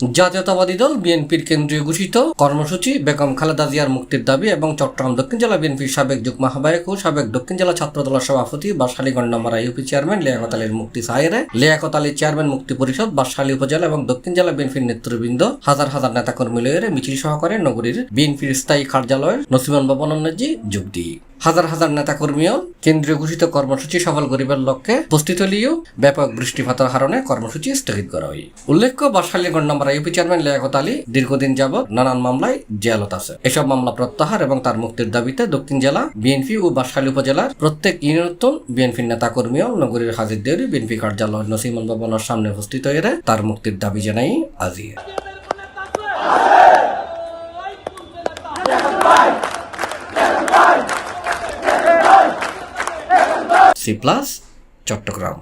জাতীয়তাবাদী দল বিএনপির কেন্দ্রীয় ঘোষিত কর্মসূচি বেগম খালেদা জিয়ার মুক্তির দাবি এবং চট্টগ্রাম দক্ষিণ জেলা বিএনপির সাবেক যুগ্ম আহ্বায়ক ও সাবেক দক্ষিণ জেলা ছাত্র দলের সভাপতি বাসালী গন্ডামারা ইউপি চেয়ারম্যান লিয়াকত আলীর মুক্তি সাহেরে, লিয়াকত আলী চেয়ারম্যান মুক্তি পরিষদ, বাসালী উপজেলা এবং দক্ষিণ জেলা বিএনপির নেতৃবৃন্দ, হাজার হাজার নেতাকর্মী লয়ের মিছিল সহকারে নগরীর বিএনপির স্থায়ী কার্যালয়ের নসিমন ভবন অন্যাজি যোগ দিয়ে হাজার হাজার নেতাকর্মীও কেন্দ্রীয় ঘোষিত কর্মসূচি সফল করিবার লক্ষ্যে উপস্থিত হলেও ব্যাপক বৃষ্টিপাতের কারণে কর্মসূচি স্থগিত করা হয়। উল্লেখ্য বাসালী গন্ডামারা ইউপি চেয়ারম্যান লিয়াকত আলী দীর্ঘদিন যাবৎ নানান মামলায় জেলত আছে। এসব মামলা প্রত্যাহার এবং তার মুক্তির দাবিতে দক্ষিণ জেলা বিএনপি ও বাসালী উপজেলার প্রত্যেক ইউনিয়ন বিএনপির নেতাকর্মীও নগরীর হাজির দেউরি বিএনপি কার্যালয় নসিমন ভবনের সামনে উপস্থিত হয়ে তার মুক্তির দাবি জানাই আজিয়ে সি প্লাস চট্টগ্রাম